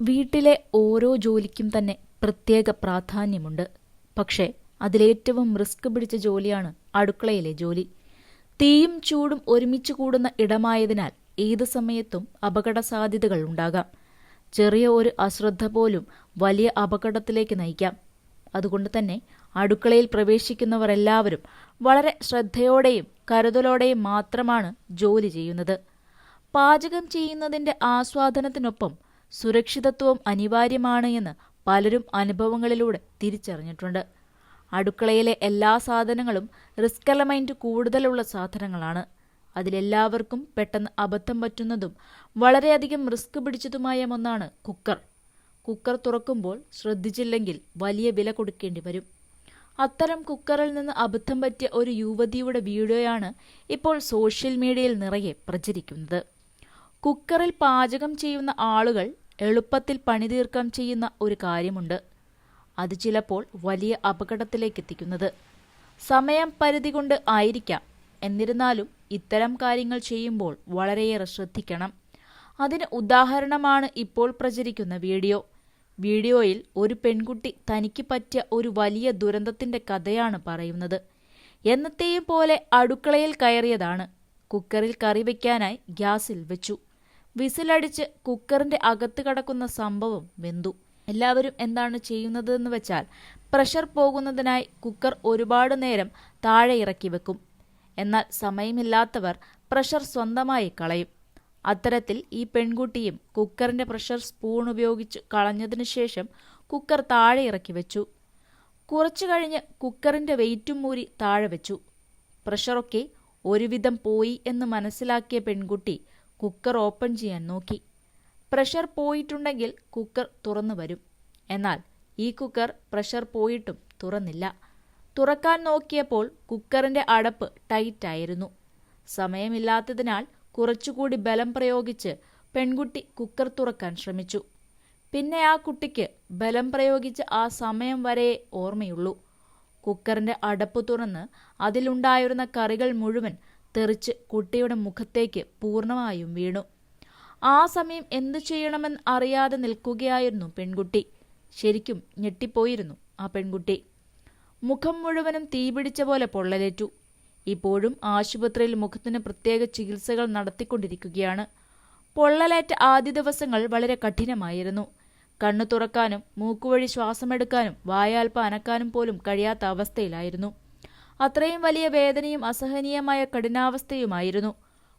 വീട്ടിലെ ഓരോ ജോലിക്കും തന്നെ പ്രത്യേക പ്രാധാന്യമുണ്ട്. പക്ഷേ അതിലേറ്റവും റിസ്ക് പിടിച്ച ജോലിയാണ് അടുക്കളയിലെ ജോലി. തീയും ചൂടും ഒരുമിച്ച് കൂടുന്ന ഇടമായതിനാൽ ഏത് സമയത്തും അപകട സാധ്യതകൾ ഉണ്ടാകാം. ചെറിയ ഒരു അശ്രദ്ധ പോലും വലിയ അപകടത്തിലേക്ക് നയിക്കാം. അതുകൊണ്ട് തന്നെ അടുക്കളയിൽ പ്രവേശിക്കുന്നവരെല്ലാവരും വളരെ ശ്രദ്ധയോടെയും കരുതലോടെയും മാത്രമാണ് ജോലി ചെയ്യുന്നത്. പാചകം ചെയ്യുന്നതിന്റെ ആസ്വാദനത്തിനൊപ്പം സുരക്ഷിതത്വവും അനിവാര്യമാണ് എന്ന് പലരും അനുഭവങ്ങളിലൂടെ തിരിച്ചറിഞ്ഞിട്ടുണ്ട്. അടുക്കളയിലെ എല്ലാ സാധനങ്ങളും റിസ്ക് എലമെന്റ് കൂടുതലുള്ള സാധനങ്ങളാണ്. അതിലെല്ലാവർക്കും പെട്ടെന്ന് അബദ്ധം പറ്റുന്നതും വളരെയധികം റിസ്ക് പിടിച്ചതുമായ ഒന്നാണ് കുക്കർ. കുക്കർ തുറക്കുമ്പോൾ ശ്രദ്ധിച്ചില്ലെങ്കിൽ വലിയ വില കൊടുക്കേണ്ടി വരും. അത്തരം കുക്കറിൽ നിന്ന് അബദ്ധം പറ്റിയ ഒരു യുവതിയുടെ വീഡിയോയാണ് ഇപ്പോൾ സോഷ്യൽ മീഡിയയിൽ നിറയെ പ്രചരിക്കുന്നത്. കുക്കറിൽ പാചകം ചെയ്യുന്ന ആളുകൾ എളുപ്പത്തിൽ പണിതീർക്കം ചെയ്യുന്ന ഒരു കാര്യമുണ്ട്. അത് ചിലപ്പോൾ വലിയ അപകടത്തിലേക്ക് എത്തിക്കുന്നത് സമയം പരിധി കൊണ്ട് ആയിരിക്കാം. എന്നിരുന്നാലും ഇത്തരം കാര്യങ്ങൾ ചെയ്യുമ്പോൾ വളരെയേറെ ശ്രദ്ധിക്കണം. അതിന് ഉദാഹരണമാണ് ഇപ്പോൾ പ്രചരിക്കുന്ന വീഡിയോ. വീഡിയോയിൽ ഒരു പെൺകുട്ടി തനിക്ക് പറ്റിയ ഒരു വലിയ ദുരന്തത്തിന്റെ കഥയാണ് പറയുന്നത്. എന്നത്തെയും പോലെ അടുക്കളയിൽ കയറിയതാണ്. കുക്കറിൽ കറി വയ്ക്കാനായി ഗ്യാസിൽ വെച്ചു. വിസിലടിച്ച് കുക്കറിന്റെ അകത്ത് കടക്കുന്ന സംഭവം വെന്തു. എല്ലാവരും എന്താണ് ചെയ്യുന്നതെന്ന് വെച്ചാൽ പ്രഷർ പോകുന്നതിനായി കുക്കർ ഒരുപാട് നേരം താഴെ ഇറക്കി വെക്കും. എന്നാൽ സമയമില്ലാത്തവർ പ്രഷർ സ്വന്തമായി കളയും. അത്തരത്തിൽ ഈ പെൺകുട്ടിയും കുക്കറിന്റെ പ്രഷർ സ്പൂൺ ഉപയോഗിച്ച് കളഞ്ഞതിനു ശേഷം കുക്കർ താഴെ ഇറക്കി വെച്ചു. കുറച്ചു കഴിഞ്ഞ് കുക്കറിന്റെ വെയിറ്റും മൂരി താഴെ വെച്ചു. പ്രഷറൊക്കെ ഒരുവിധം പോയി എന്ന് മനസ്സിലാക്കിയ പെൺകുട്ടി കുക്കർ ഓപ്പൺ ചെയ്യാൻ നോക്കി. പ്രഷർ പോയിട്ടുണ്ടെങ്കിൽ കുക്കർ തുറന്നു വരും. എന്നാൽ ഈ കുക്കർ പ്രഷർ പോയിട്ടും തുറന്നില്ല. തുറക്കാൻ നോക്കിയപ്പോൾ കുക്കറിന്റെ അടപ്പ് ടൈറ്റായിരുന്നു സമയമില്ലാത്തതിനാൽ കുറച്ചുകൂടി ബലം പ്രയോഗിച്ച് പെൺകുട്ടി കുക്കർ തുറക്കാൻ ശ്രമിച്ചു. പിന്നെ ആ കുട്ടിക്ക് ബലം പ്രയോഗിച്ച് ആ സമയം വരെ ഓർമ്മയുള്ളൂ. കുക്കറിന്റെ അടപ്പ് തുറന്ന് അതിലുണ്ടായിരുന്ന കറികൾ മുഴുവൻ തെറിച്ച് കുട്ടിയുടെ മുഖത്തേക്ക് പൂർണമായും വീണു. ആ സമയം എന്തു ചെയ്യണമെന്ന് അറിയാതെ നിൽക്കുകയായിരുന്നു പെൺകുട്ടി. ശരിക്കും ഞെട്ടിപ്പോയിരുന്നു ആ പെൺകുട്ടി. മുഖം മുഴുവനും തീപിടിച്ച പോലെ പൊള്ളലേറ്റു. ഇപ്പോഴും ആശുപത്രിയിൽ മുഖത്തിന് പ്രത്യേക ചികിത്സകൾ നടത്തിക്കൊണ്ടിരിക്കുകയാണ്. പൊള്ളലേറ്റ ആദ്യ ദിവസങ്ങൾ വളരെ കഠിനമായിരുന്നു. കണ്ണു തുറക്കാനും മൂക്കുവഴി ശ്വാസമെടുക്കാനും വായാൽപ്പ അനക്കാനും പോലും കഴിയാത്ത അവസ്ഥയിലായിരുന്നു. അത്രയും വലിയ വേദനയും അസഹനീയമായ കഠിനാവസ്ഥയുമായിരുന്നു.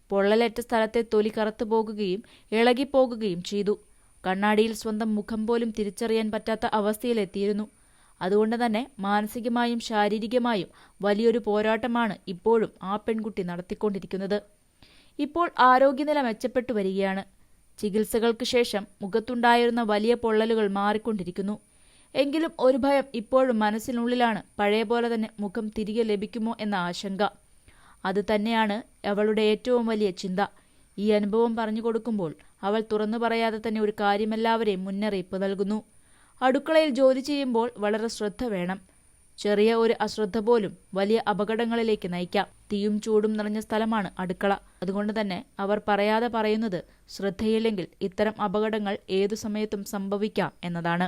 പൊള്ളലേറ്റ സ്ഥലത്തെ തൊലി കറുത്തു പോകുകയും ഇളകിപ്പോകുകയും ചെയ്തു. കണ്ണാടിയിൽ സ്വന്തം മുഖം പോലും തിരിച്ചറിയാൻ പറ്റാത്ത അവസ്ഥയിലെത്തിയിരുന്നു. അതുകൊണ്ട് തന്നെ മാനസികമായും ശാരീരികമായും വലിയൊരു പോരാട്ടമാണ് ഇപ്പോഴും ആ പെൺകുട്ടി നടത്തിക്കൊണ്ടിരിക്കുന്നത്. ഇപ്പോൾ ആരോഗ്യനില മെച്ചപ്പെട്ടു വരികയാണ്. ചികിത്സകൾക്ക് ശേഷം മുഖത്തുണ്ടായിരുന്ന വലിയ പൊള്ളലുകൾ മാറിക്കൊണ്ടിരിക്കുന്നു. എങ്കിലും ഒരു ഭയം ഇപ്പോഴും മനസ്സിനുള്ളിലാണ് പഴയ പോലെ തന്നെ മുഖം തിരികെ ലഭിക്കുമോ എന്ന ആശങ്ക. അത് തന്നെയാണ് അവളുടെ ഏറ്റവും വലിയ ചിന്ത. ഈ അനുഭവം പറഞ്ഞു കൊടുക്കുമ്പോൾ അവൾ തുറന്നു പറയാതെ തന്നെ ഒരു കാര്യമെല്ലാവരെയും മുന്നറിയിപ്പ് നൽകുന്നു. അടുക്കളയിൽ ജോലി ചെയ്യുമ്പോൾ വളരെ ശ്രദ്ധ വേണം. ചെറിയ ഒരു അശ്രദ്ധ പോലും വലിയ അപകടങ്ങളിലേക്ക് നയിക്കാം. തീയും ചൂടും നിറഞ്ഞ സ്ഥലമാണ് അടുക്കള. അതുകൊണ്ട് തന്നെ അവർ പറയാതെ പറയുന്നത് ശ്രദ്ധയില്ലെങ്കിൽ ഇത്തരം അപകടങ്ങൾ ഏതു സമയത്തും സംഭവിക്കാം എന്നതാണ്.